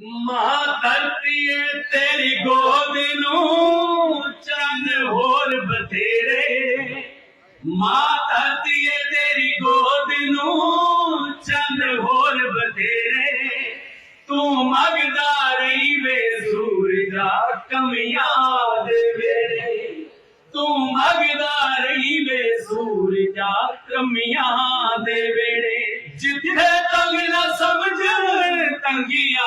ਮਾਂ ਧਰਤੀਏ ਤੇਰੀ ਗੋਦ ਨੂੰ ਚੰਨ ਹੋਰ ਬਥੇਰੇ। ਮਾਂ ਧਰਤੀਏ ਤੇਰੀ ਗੋਦ ਨੂੰ ਚੰਨ ਹੋਰ ਬਥੇਰੇ। ਤੂੰ ਮਗਦਾ ਰਹੀ ਵੇ ਸੂਰਜਾ ਕਮੀਆਂ ਦੇ ਵੇਲੇ। ਤੂੰ ਮਗਦਾ ਰਹੀ ਵੇ ਸੂਰਜਾ ਕਮੀਆਂ ਦੇ ਵੇਲੇ। ਜਿੱਥੇ ਤੰਗ ਨਾ ਸਮਝ, ਤੰਗੀਆਂ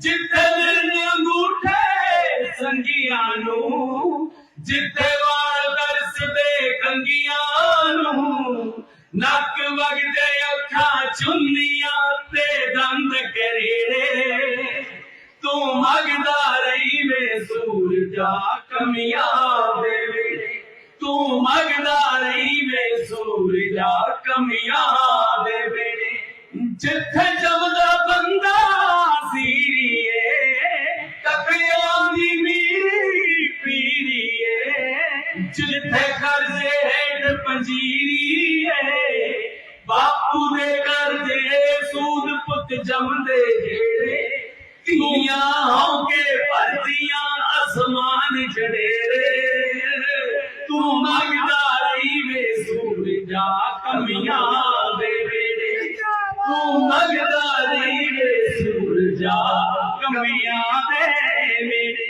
ਜਿੱਥੇ ਦਿਨ ਅੰਗੂਠੇ ਸੰਗੀਆਂ ਨੂੰ, ਜਿੱਥੇ ਵਾਲ ਦਰਸਦੇ ਕੰਗੀਆਂ ਨੂੰ, ਨੱਕ ਵਗਦੇ ਅੱਖਾਂ ਚੁੰਨੀਆਂ ਤੇ ਦੰਦ ਕਰੇੜੇ ਤੂੰ ਮੰਗਦਾ ਰਹੀ ਵੇ ਸੂਰਜਾ ਕਮੀਆਂ ਦੇ ਵੇਲੇ। ਤੂੰ ਮੰਗਦਾ ਰਹੀ ਵੇ ਸੂਰਜਾ ਕਮੀਆਂ ਦੇ ਵੇਲੇ। ਜਿੱਥੇ ਜਿੱਥੇ ਕਰਜ਼ੇ ਹੇਠ ਪੰਜੀਰੀਏ ਬਾਪੂ ਦੇ ਕਰਜ਼ੇ ਸੂਦ ਪੁੱਤ ਜੰਮਦੇ ਜਿਹੜੇ ਧੀਆਂ ਹੋ ਕੇ ਭਰਦੀਆਂ ਅਸਮਾਨ ਜੜੇਰੇ ਤੂੰ ਮੰਗਦਾ ਰਹੀ ਵੇ ਸੂਰਜਾ ਕਮੀਆਂ ਦੇ ਵੇੜੇ ਤੂੰ ਮੰਗਦਾ ਰਹੀ ਵੇ ਸੂਰਜਾ ਕਮੀਆਂ ਦੇ ਵੇੜੇ